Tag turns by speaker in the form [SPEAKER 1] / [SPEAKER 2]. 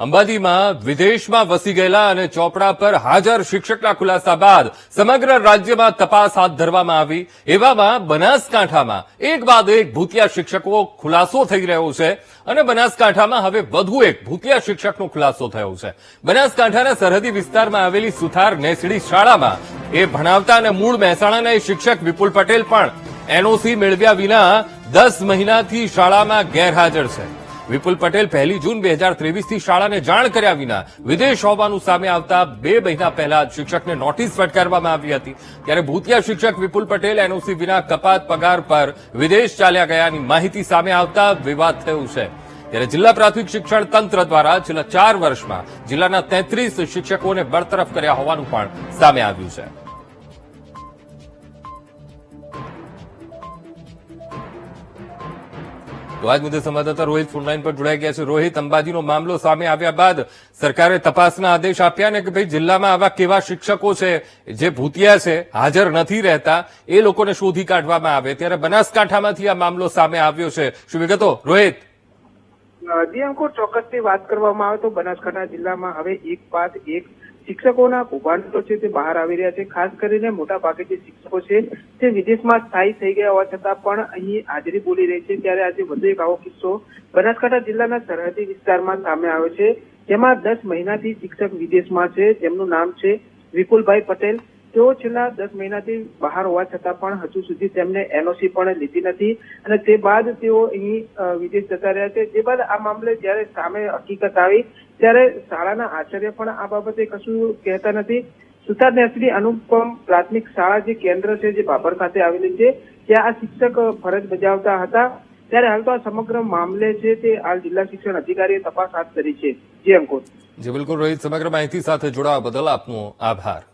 [SPEAKER 1] અંબાજીમાં વિદેશમાં વસી ગયેલા અને ચોપડા પર હાજર શિક્ષકના ખુલાસા બાદ સમગ્ર રાજ્યમાં તપાસ હાથ ધરવામાં આવી. એવામાં બનાસકાંઠામાં એક બાદ એક ભૂતિયા શિક્ષકો ખુલાસો થઈ રહ્યો છે અને બનાસકાંઠામાં હવે વધુ એક ભૂતિયા શિક્ષકનો ખુલાસો થયો છે. બનાસકાંઠાના સરહદી વિસ્તારમાં આવેલી સુથાર નેસડી શાળામાં એ ભણાવતા અને મૂળ મહેસાણાના એ શિક્ષક વિપુલ પટેલ પણ એનઓસી મેળવ્યા વિના દસ મહિનાથી શાળામાં ગેરહાજર છે. વિપુલ પટેલ પહેલી જૂન બે હજાર ત્રેવીસથી શાળાને જાણ કર્યા વિના વિદેશ હોવાનું સામે આવતા બે મહિના પહેલા શિક્ષકને નોટિસ ફટકારવામાં આવી હતી. ત્યારે ભૂતિયા શિક્ષક વિપુલ પટેલ એનઓસી વિના કપાત પગાર પર વિદેશ ચાલ્યા ગયાની માહિતી સામે આવતા વિવાદ થયો છે. ત્યારે જિલ્લા પ્રાથમિક શિક્ષણ તંત્ર દ્વારા છેલ્લા ચાર વર્ષમાં જિલ્લાના તેત્રીસ શિક્ષકોને બરતરફ કર્યા હોવાનું પણ સામે આવ્યું છે. તો આજ મુદ્દે સંવાદદાતા રોહિત ફોનલાઈન પર જોડાઈ ગયા છે. રોહિત, અંબાજીનો મામલો સામે આવ્યા બાદ સરકારે તપાસના આદેશ આપ્યા ને કે ભાઈ જિલ્લામાં આવા કેવા શિક્ષકો છે જે ભૂતિયા છે, હાજર નથી રહેતા, એ લોકોને શોધી કાઢવામાં આવે. ત્યારે બનાસકાંઠામાંથી આ મામલો સામે આવ્યો છે. શું વિગતો? રોહિત.
[SPEAKER 2] અંકુર, ચોક્કસથી વાત કરવામાં આવે તો બનાસકાંઠા જિલ્લામાં હવે એક બાદ એક શિક્ષકોના કૌભાંડો છે તે બહાર આવી રહ્યા છે. ખાસ કરીને મોટા ભાગે જે શિક્ષકો છે તે વિદેશમાં સ્થાયી થઈ ગયા હોવા છતાં પણ અહીં હાજરી બોલી રહી છે. ત્યારે આજે વધુ એક આવો કિસ્સો બનાસકાંઠા જિલ્લાના સરહદી વિસ્તારમાં સામે આવ્યો છે. જેમાં દસ મહિનાથી શિક્ષક વિદેશમાં છે. જેમનું નામ છે વિપુલભાઈ પટેલ. તેઓ છેલ્લા દસ મહિનાથી બહાર હોવા છતાં પણ હજુ સુધી તેમને એનઓસી પણ લીધી નથી અને તે બાદ તેઓ અહીં વિદેશ જતા રહ્યા છે. જે બાદ આ મામલે જ્યારે સામે હકીકત આવી, ત્યારે શાળાના આચાર્ય પણ આ બાબતે કશું કહેતા નથી. સુતાર નેસડી અનુપમ પ્રાથમિક શાળા જે કેન્દ્ર છે, જે બાબર ખાતે આવેલી છે, ત્યાં આ શિક્ષક ફરજ બજાવતા હતા. ત્યારે હાલ તો આ સમગ્ર મામલે છે તે હાલ જિલ્લા શિક્ષણ અધિકારીએ તપાસ હાથ ધરી છે. જી અંકુર.
[SPEAKER 1] જી, બિલકુલ રોહિત, સમગ્ર માહિતી સાથે જોડાવા બદલ આપનો આભાર.